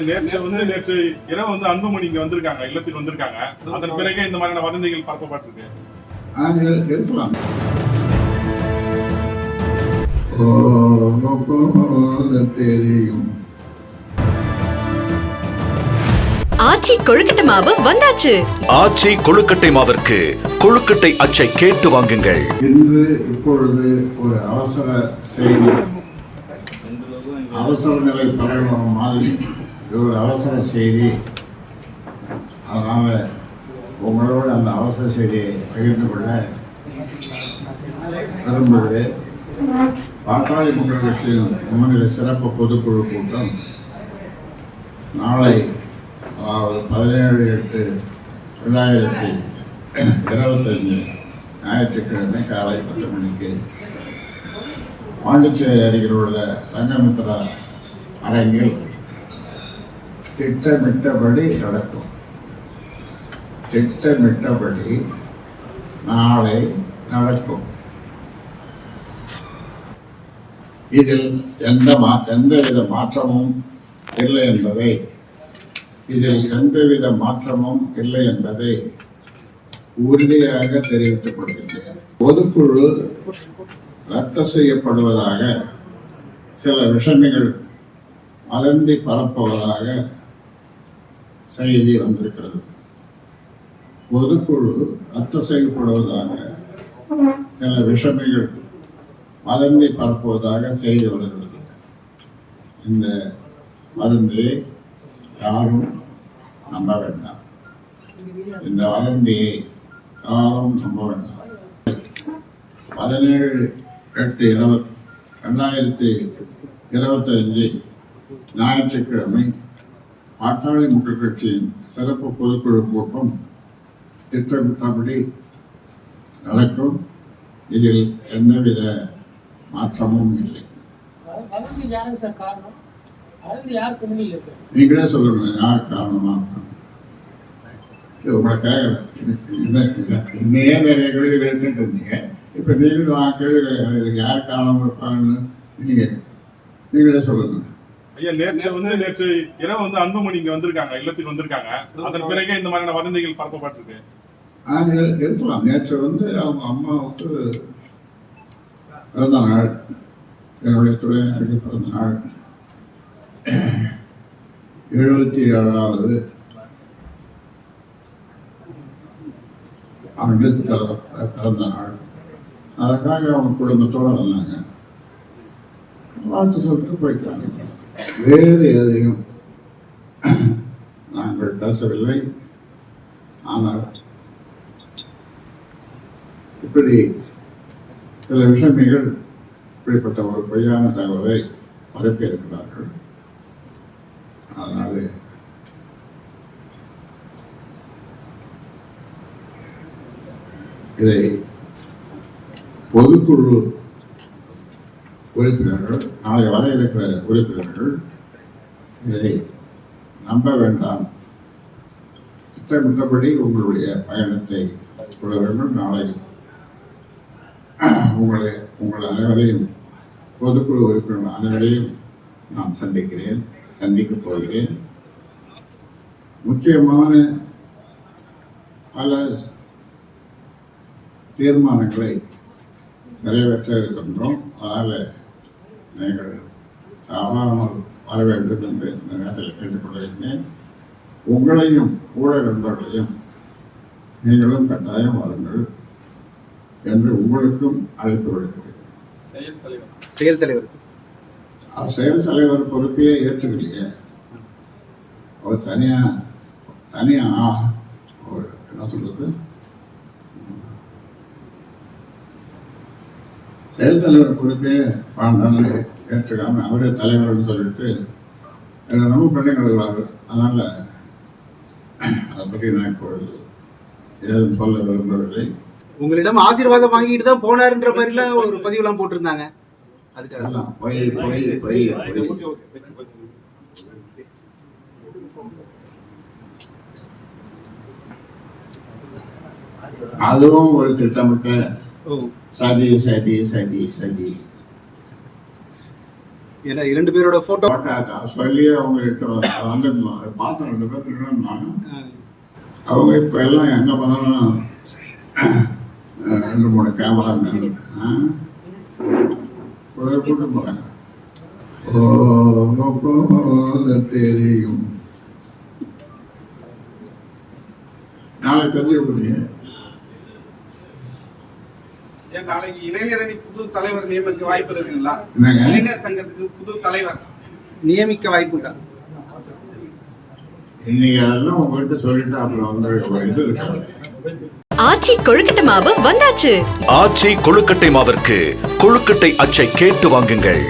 நேற்று வந்து நேற்று இரவு வந்து அன்புமணி இங்க வந்திருக்காங்க இல்லத்துக்கு வந்திருக்காங்க. அதன் பிறகே இந்த மாதிரியான வதந்திகள் பரப்பப்பட்டிருக்கு. இருக்கலாம் தெரியும் ஆச்சி கொழுக்கட்டை மாவு வந்தாச்சு. ஆச்சி கொழுக்கட்டை மாவிற்கு கொழுக்கட்டை அச்சை கேட்டு வாங்குங்கள். இன்று இப்பொழுது ஒரு அவசர செய்தி. அவசர நிலை பரவணும் மாதிரி. இது ஒரு அவசர செய்தி. அதனால் உங்களோட அந்த அவசர செய்தியை பகிர்ந்து கொள்ள விரும்புகிறேன். பாட்டாளி மக்கள் கட்சியின் முன்னிலை சிறப்பு பொதுக்குழு கூட்டம் நாளை அதாவது பதினேழு எட்டு ரெண்டாயிரத்தி இருபத்தஞ்சு ஞாயிற்றுக்கிழமை காலை பத்து மணிக்கு பாண்டிச்சேரி அருகில் உள்ள சங்கமித்ரா அரங்கில் திட்டமிட்டபடி நடக்கும். திட்டமிட்டபடி நாளை நடக்கும். இதில் எந்த மா எந்தவித மாற்றமும் இல்லை என்பதை இதில் எந்தவித மாற்றமும் இல்லை என்பதை உறுதியாக தெரிவித்துக் கொள்கின்றேன். பொதுக்குழு ரத்து செய்யப்படுவதாக சில விஷமிகள் அலந்தி பரப்புவதாக செய்தி வந்திருக்கிறது. பொதுக்குழு ரத்து செய்யப்படுவதாக சில விஷமிகள் வதந்தி பரப்புவதாக செய்தி வருகிறது. இந்த மருந்தை யாரும் நம்ப வேண்டாம் இந்த வதந்தியை யாரும் நம்ப வேண்டாம் பதினேழு எட்டு இருபத் ரெண்டாயிரத்தி இருபத்தஞ்சு ஞாயிற்றுக்கிழமை பாட்டாளி மக்கள் கட்சியின் சிறப்பு பொதுக்குழு கூட்டம் திட்டமிட்டபடி நடக்கும். இதில் எந்தவித மாற்றமும் இல்லை. நீங்களே சொல்லுங்க யார் காரணமா? இது உங்களை கேட்குறேன் இன்னையே நிறைய கேள்வி கேட்டுட்டு இருந்தீங்க இப்போ நீங்களும் கேள்வி யார் காரணம் இருப்பாங்கன்னு நீங்க நீங்களே சொல்லுங்க ஐயா நேற்று வந்து நேற்று இரவு வந்து அன்புமணி இங்க வந்திருக்காங்க இல்லத்துக்கு வந்திருக்காங்க. அதன் பிறகு இந்த மாதிரியான வதந்திகள் பரப்பப்பட்டிருக்கு. ஆ, இரு- இருக்கலாம். நேற்று வந்து அவங்க அம்மாவுக்கு பிறந்த நாள். என்னுடைய துணையாருக்கு பிறந்த நாள். எழுபத்தி ஏழாவது ஆண்டு பிறந்த நாள். அதற்காக அவங்க குடும்பத்தோடு வந்தாங்க. வாழ்த்து சொல்லிட்டு போயிட்டாங்க. வேறு எதையும் நாங்கள் பேசவில்லை. ஆனால் இப்படி சில விஷமிகள் இப்படிப்பட்ட ஒரு பொய்யான தகவலை பரப்பியிருக்கிறார்கள் அதனால் இதை பொதுக்குழு உறுப்பினர்கள் நாளை வர இருக்கிற உறுப்பினர்கள் இதை நம்ப வேண்டாம். திட்டமிட்டபடி உங்களுடைய பயணத்தை கொள்ள வேண்டும். நாளை உங்களை உங்கள் அனைவரையும் பொதுக்குழு உறுப்பினர்கள் அனைவரையும் நான் சந்திக்கிறேன் சந்திக்கப் போகிறேன். முக்கியமான பல தீர்மானங்களை நிறைவேற்ற இருக்கின்றோம். அதனால் நீங்கள் தவறாமல் வர வேண்டும் என்று இந்த நேரத்தில் கேட்டுக்கொள்கிறேன் உங்களையும் ஊடக நண்பர்களையும் நீங்களும் கட்டாயம் வாருங்கள் என்று உங்களுக்கும் அழைப்பு விடுக்கிறேன். செயல் தலைவர். அவர் செயல் தலைவர் பொறுப்பையே ஏற்றுக்கலையே. அவர் தனியா தனியா ஒரு என்ன சொல்றது? செயல் தலைவர் பொறுப்பே வாழ்ந்தாலும் ஏற்றுக்காம அவரே தலைவர்னு சொல்லிட்டு ரொம்ப பண்ணி கிடக்கிறாரு அதனால அதை பற்றி நான் இப்பொழுது ஏதும் சொல்ல விரும்பவில்லை. உங்களிடம் ஆசீர்வாதம் வாங்கிட்டு தான் போனாருன்ற மாதிரிலாம் ஒரு பதிவுலாம் போட்டிருந்தாங்க. அதுக்காக. பொய் பொய் பொய் பொய். அதுவும் ஒரு திட்டமிட்ட சதி சதி சதி சதி. ஏன்னா இரண்டு பேரோட போட்டோ சொல்லி அவங்க வந்து பார்த்தோம் ரெண்டு பேர் நின்னோம்னா, அவங்க இப்போ எல்லாம் எங்கே அஹ், ரெண்டு மூணு கேமரா கூட்டு போகிறாங்க ஓ தெரியும். நாளை ஏன் நாளைக்கு இளைஞரணி புது தலைவர் நியமிக்க வாய்ப்பு இருக்குங்களா? என்னங்க? இளைஞர் சங்கத்துக்கு புது தலைவர். நியமிக்க வாய்ப்புண்டா இன்னைக்கு அதெல்லாம் உங்ககிட்ட சொல்லிட்டு அப்புறம் வந்து ஒரு இது இருக்காது ஆச்சி கொழுக்கட்டை மாவு வந்தாச்சு. ஆச்சி கொழுக்கட்டை மாவிற்கு கொழுக்கட்டை அச்சை கேட்டு வாங்குங்கள்.